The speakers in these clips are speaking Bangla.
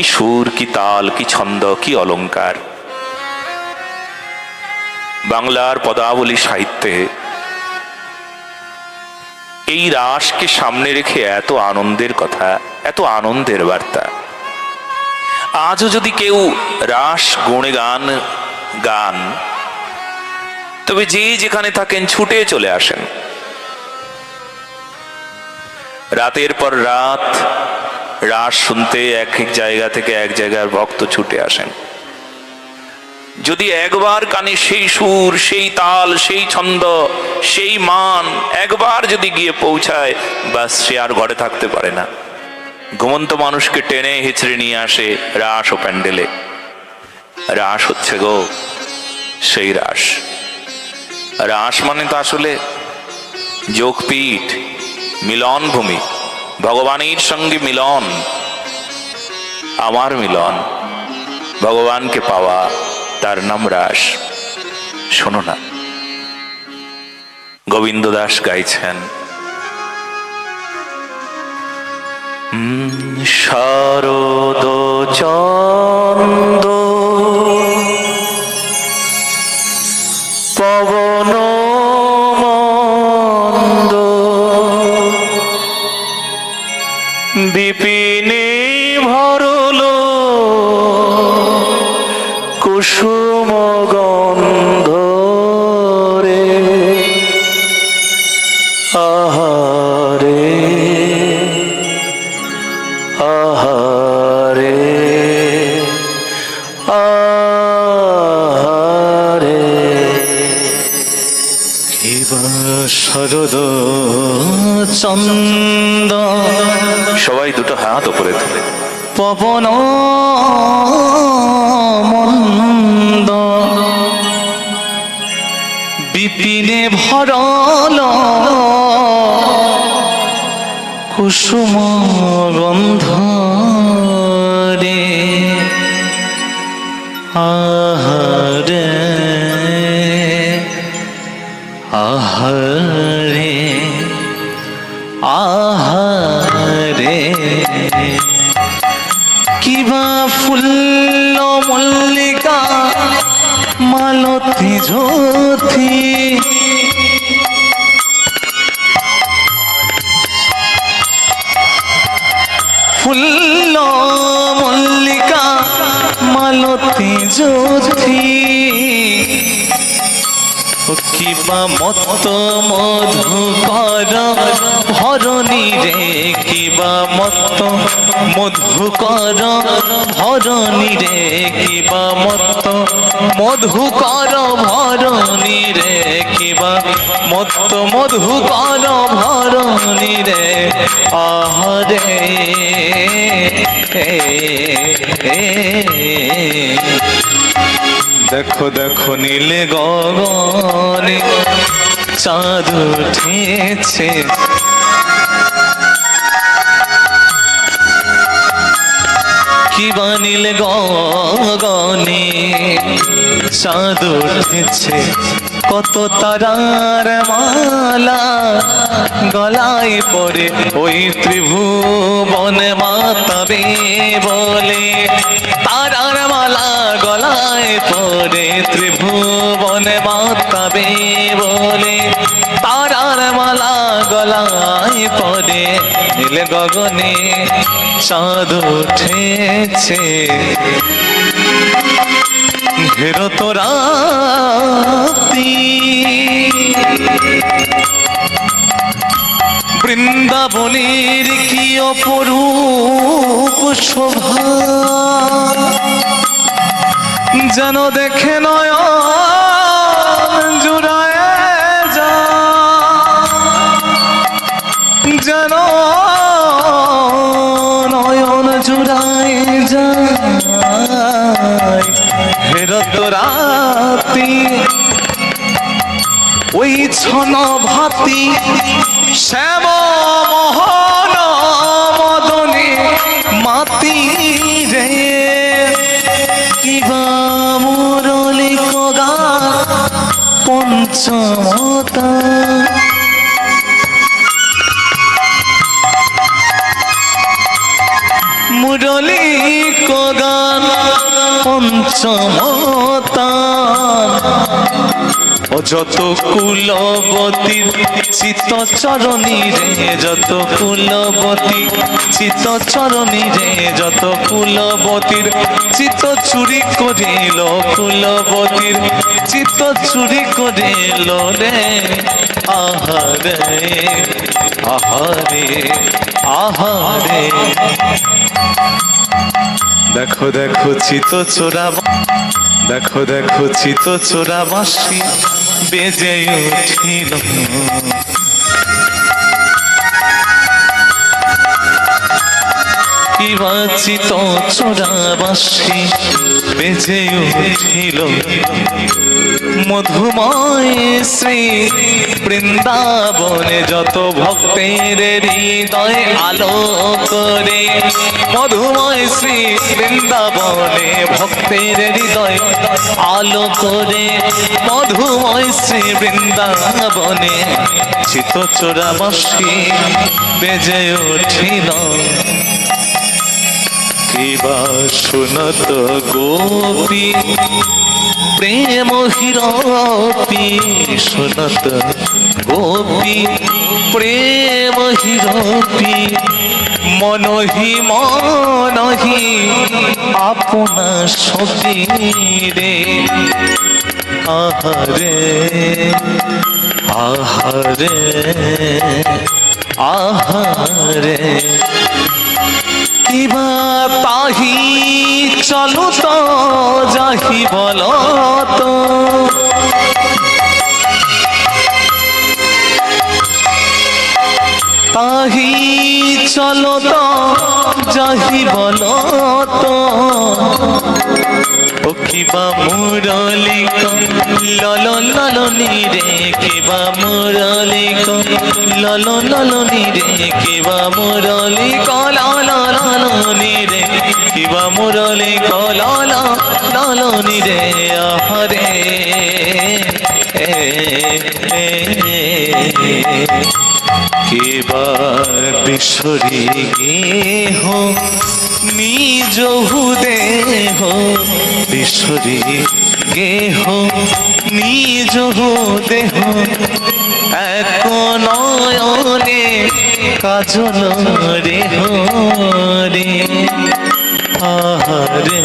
কি সুর, কি তাল, কি ছন্দ, কি অলংকার বাংলার পদাবলী সাহিত্যে এই রাসকে সামনে রেখে এত আনন্দের কথা, এত আনন্দের বার্তা। আজও যদি কেউ রাস গুণে গান গান, তবে যে যেখানে থাকেন ছুটে চলে আসেন। রাতের পর রাত রাস শুনতে এক এক জায়গা থেকে এক জায়গার ভক্ত ছুটে আসেন। যদি একবার কানে সেই সুর, সেই তাল, সেই ছন্দ, সেই মান একবার যদি গিয়ে পৌঁছায় বাস সে আর ঘরে থাকতে পারে না। ঘুমন্ত মানুষকে টেনে হিচড়ে নিয়ে আসে রাস ও প্যান্ডেলে। রাস হচ্ছে গো, সেই রাস রাস মানে তো আসলে যোগপীঠ মিলন ভূমি ভগবানের সঙ্গে মিলন, আমার মিলন, ভগবানকে পাওয়া তার নাম রাস। শোনো না, গোবিন্দ দাস গাইছেন শারদ চন্দ বিপিনে ভরল। কুসুম গন্ধ রে আহারে আহারে আহারে। এবার শরদ চন্দ সবাই দুটো হাত উপরে তুলে। পবন মন্দ। বিপিনে ভরল কুসুম গন্ধ রে আহারে মালতী জ্যোতি। ফুল্ল মল্লিকা মালতী জ্যোতি। কিবা মত মধুকর ভরণী রে কিবা মত মধুকর ভরণী রে কিবা মত মধুকর ভরণী রে কিবা মত মধুকর ভরণী রে আহরে। দেখো দেখো নীলে গগনে চাঁদ উঠেছে। কিবা নীলে গগনে চাঁদ উঠেছে কত তারার মালা, গলায় পড়ে ওই ত্রিভুবন মাতাবে বলে। তারার মালা, গলায় পড়ে ত্রিভুবন মাতাবে বলে। মালা গলায় পড়ে নীল গগনে চাঁদ উঠেছে। ঘেরো তোরা বৃন্দাবনের কি অপরূপ শোভা? যেন দেখে নয় ওই ছন ভাতি, শ্যাম মোহন মদনে মাতি রে। কিবা মুরলি কগা পঞ্চমতা? মুরলি গান পঞ্চমতান ও যত কুলবতী চিত চরণী রে যত কুলবতী চিত চরণী রে যত কুলবতীর চিত চুরি করিল কুলবতীর চিত চুরি করিল রে। আহারে আহারে আহারে। দেখো দেখো চিত চোরা দেখো দেখো চিত চোরা বাসি বেজে উঠিল। কিবা চিত চোরা বাসি বেজে উঠিল। মধুময় শ্রী বৃন্দাবনে যত ভক্তের হৃদয় আলো করে মধুময় শ্রী বৃন্দাবনে ভক্তের হৃদয় আলো করে মধুময় শ্রী বৃন্দাবনে চিত চোরাবাসী বেজে উঠিল। কিবা শুনত গোপী, প্রেম হিরপি শুনত গোপী প্রেম হিরপি মনহি মনহি আপনা সতীরে। আহারে আহারে আহারে। কিবা তাহি চলো তো যাহি বল তো তাহি চলো তো, যাহি বল তো। ও কিবা মুরলি লল ললনি রে, কিবা মুরলি লল ললনি রে, কিবা মুরলি কলাল ললনি রে, কিবা মুরলি কলাল ললনি রে আহরে কিবা বিশ্বরি গেহ, নিজ দেহ বিশ্বরি গেহ, নিজ দেহ এক নয়নে কাজল রে রে। আহারে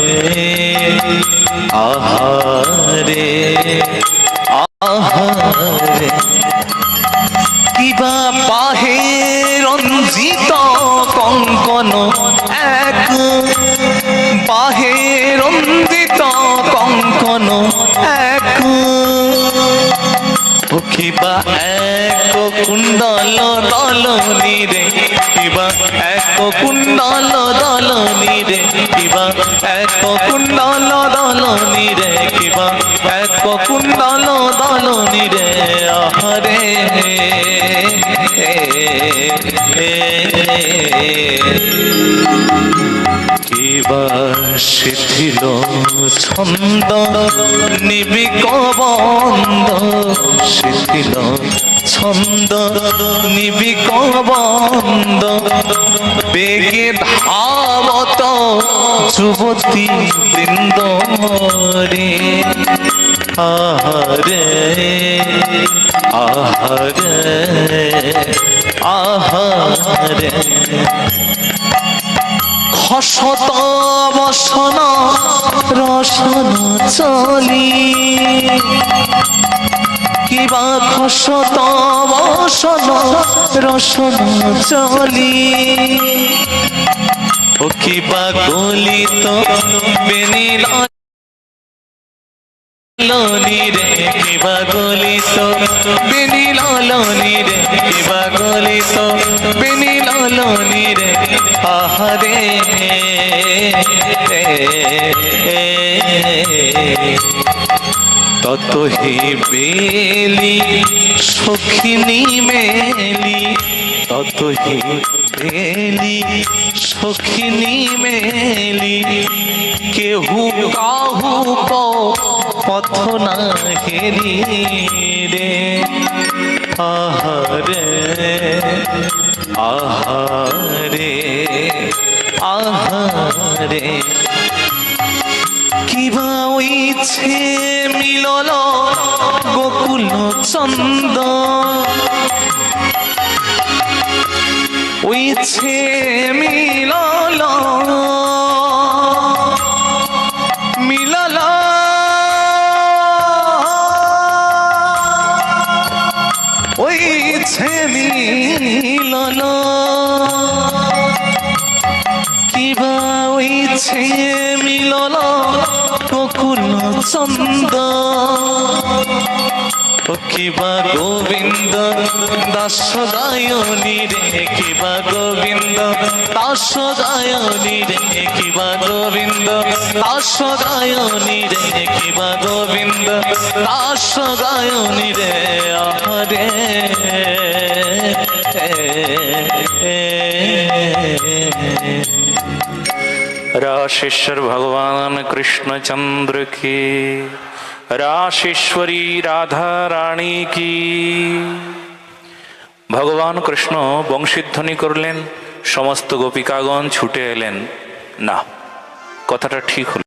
আহারে আহারে। ও কিবা এক কুণ্ডল দলনি রে কিবা এক কুণ্ডল দলনি রে কিবা এক কুণ্ডল দলনি রে কিবা এক কুণ্ডল দলনি রে আহরে কিবা শিথিল ছন্দ নিবিক বন্ধ শিথিল ছন্দ নিবিক বন্ধ বেগে ধাবত যুবতী বৃন্দ রে। আহারে আহারে আহারে। খসত বসন রসন চলি। কিবা খসত বসন, রসন চলি। ও কিবা গলিত বেনিল, লনি রে কিবা গলিত বেনিল, লনি রে কিবা গলিত বেনিল, লনি রে আহারে তত হে বেলি, সখিনী মেলি। তত হে বেলি, সখিনী মেলি। কেহু কাহু পথ না হেরি রে। আহারে আহারে আহারে। কিবা ইচ্ছে মিলল গোকুল চন্দ। ইচ্ছে মিলল চন্দ কিবা গোবিন্দ দাস গায়নি রে কিবা গোবিন্দ দাস গায়নি রে কিবা গোবিন্দ দাস গায়নি রে কিবা গোবিন্দ দাস গায়নি রে আরে राशेश्वर भगवान कृष्णचंद्र की রাশেশ্বরী রাধা রানী কি ভগবান কৃষ্ণ বংশীধ্বনি করলেন সমস্ত গোপিকাগণ ছুটে এলেন না কথাটা ঠিক হল